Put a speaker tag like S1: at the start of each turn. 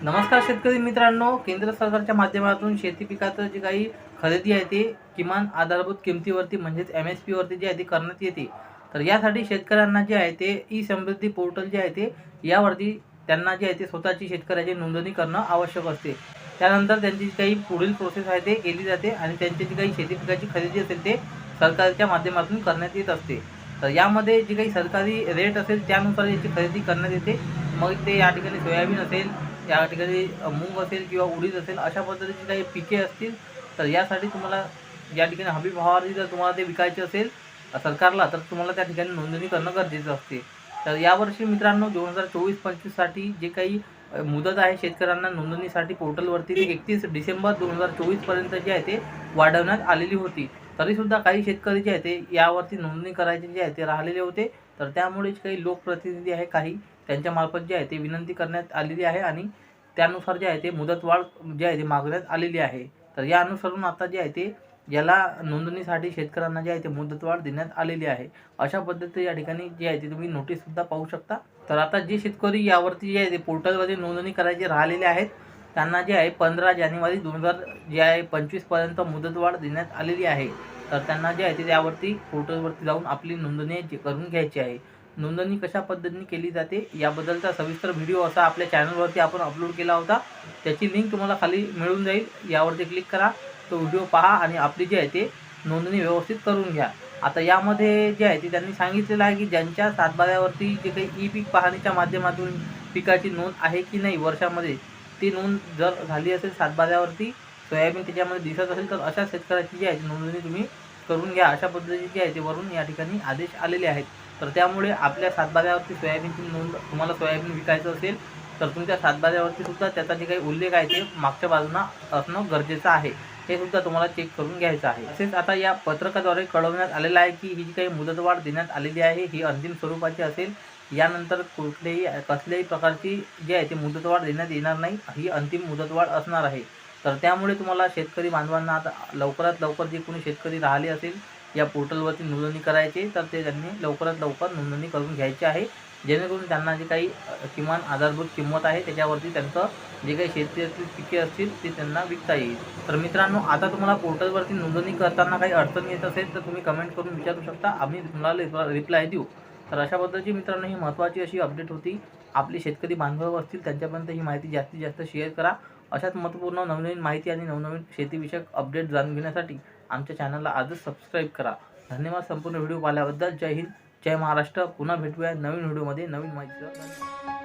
S1: नमस्कार शेतकरी मित्रांनो केंद्र सरकारच्या माध्यमातून शेती पिकाचं जे काही खरेदी आहे ते किमान आधारभूत किमतीवरती म्हणजेच एम एस पीवरती जे आहे ते करण्यात येते. तर यासाठी शेतकऱ्यांना जे आहे ते ई समृद्धी पोर्टल जे आहे ते यावरती त्यांना जे आहे ते स्वतःची शेतकऱ्याची नोंदणी करणं आवश्यक असते. त्यानंतर त्यांची जी काही पुढील प्रोसेस आहे ते केली जाते आणि त्यांची जी काही शेती पिकाची खरेदी असेल ते सरकारच्या माध्यमातून करण्यात येत असते. तर यामध्ये जी काही सरकारी रेट असेल त्यानुसार याची खरेदी करण्यात येते. मग ते या ठिकाणी सोयाबीन असेल या ठिकाणी मूग असेल किंवा उडीद असेल अशा पद्धतीची काही पिके असतील तर यासाठी तुम्हाला या ठिकाणी हमी भावावरती जर तुम्हाला ते विकायचे असेल सरकारला तर तुम्हाला त्या ठिकाणी नोंदणी करणं गरजेचं असते. तर यावर्षी मित्रांनो दोन हजार चोवीस पंचवीससाठी जे काही मुदत आहे शेतकऱ्यांना नोंदणीसाठी पोर्टलवरती ते एकतीस डिसेंबर दोन हजार चोवीसपर्यंत जे आहे ते वाढवण्यात आलेली होती. तरीसुद्धा काही शेतकरी जे आहे ते यावरती नोंदणी करायचे जे आहे ते राहिलेले होते. तर त्यामुळेच काही लोकप्रतिनिधी आहे काही त्यांच्या मार्फत जे आहे ते विनंती करण्यात आलेली आहे आणि त्यानुसार जे आहे ते मुदतवाढ जे आहे ते मागण्यात आलेली आहे. तर या अनुसरून आता जे आहे ते याला नोंदणीसाठी शेतकऱ्यांना जे आहे ते मुदतवाढ देण्यात आलेली आहे. अशा पद्धतीने या ठिकाणी जे आहे ते तुम्ही नोटीससुद्धा पाहू शकता. तर आता जे शेतकरी यावरती जे आहे ते पोर्टलवरती नोंदणी करायचे राहिलेले आहेत त्यांना जे आहे पंधरा जानेवारी दोन हजार जे आहे पंचवीसपर्यंत मुदतवाढ देण्यात आलेली आहे. तर त्यांना जे आहे ते त्यावरती पोर्टलवरती जाऊन आपली नोंदणी जी करून घ्यायची आहे. नोंदणी कशा पद्धतीने केली जाते याबद्दलचा सविस्तर व्हिडिओ असा आपल्या चॅनलवरती आपण अपलोड केला होता. त्याची लिंक तुम्हाला खाली मिळून जाईल. यावरती क्लिक करा. तो व्हिडिओ पहा आणि आपली जी आहे ते नोंदणी व्यवस्थित करून घ्या. आता यामध्ये जे आहे ते त्यांनी सांगितलेलं आहे की ज्यांच्या सातबाऱ्यावरती जे काही ई पीक पाहणीच्या माध्यमातून पिकाची नोंद आहे की नाही वर्षामध्ये ती नोंद जर झाली असेल सातबाऱ्यावरती सोयाबीन त्याच्यामध्ये दिसत असेल तर अशा शेतकऱ्याची जी आहे ती नोंदणी तुम्ही करून घ्या. अशा पद्धतीची जी आहे ते वरून या ठिकाणी आदेश आलेले आहेत. तर त्यामुळे आपल्या सातबाऱ्यावरती सोयाबीनची नोंद तुम्हाला सोयाबीन विकायचं असेल तर तुमच्या सातबाऱ्यावरती सुद्धा त्याचा जे काही उल्लेख आहे ते मागच्या बाजूला असणं गरजेचं आहे. हे सुद्धा तुम्हाला चेक करून घ्यायचं आहे. तसेच आता या पत्रकाद्वारे कळवण्यात आलेलं आहे की ही जी काही मुदतवाढ देण्यात आलेली आहे ही अंतिम स्वरूपाची असेल. यानंतर कुठल्याही कसल्याही प्रकारची जी आहे ती मुदतवाढ देण्यात येणार नाही. ही अंतिम मुदतवाढ असणार आहे. तर त्यामुळे तुम्हाला शेतकरी बांधवांना आता लवकरात लवकर जे कोणी शेतकरी राहिले असेल या पोर्टलवरती नोंदणी करायची तर ते त्यांनी लवकरात लवकर नोंदणी करून घ्यायची आहे. जेणेकरून त्यांना जे काही किमान आधारभूत किंमत आहे त्याच्यावरती त्यांचं जे काही शेतीतील पिके असतील ते त्यांना विकता येईल. तर मित्रांनो आता तुम्हाला पोर्टलवरती नोंदणी करताना काही अडचण येत असेल तर तुम्ही कमेंट करून विचारू शकता. आम्ही तुम्हाला रिप्लाय देऊ. तर अशा पद्धतीची मित्रांनो ही महत्त्वाची अशी अपडेट होती. आपली शेतकरी बांधव असतील त्यांच्यापर्यंत ही माहिती जास्तीत जास्त शेअर करा. अशाच महत्त्वपूर्ण नवनवीन माहिती आणि नवनवीन शेतीविषयक अपडेट जाणून घेण्यासाठी आमच्या चॅनलला आजच सबस्क्राईब करा. धन्यवाद संपूर्ण व्हिडिओ पाहिल्याबद्दल. जय हिंद जय महाराष्ट्र. पुन्हा भेटूया नवीन व्हिडिओमध्ये नवीन माहिती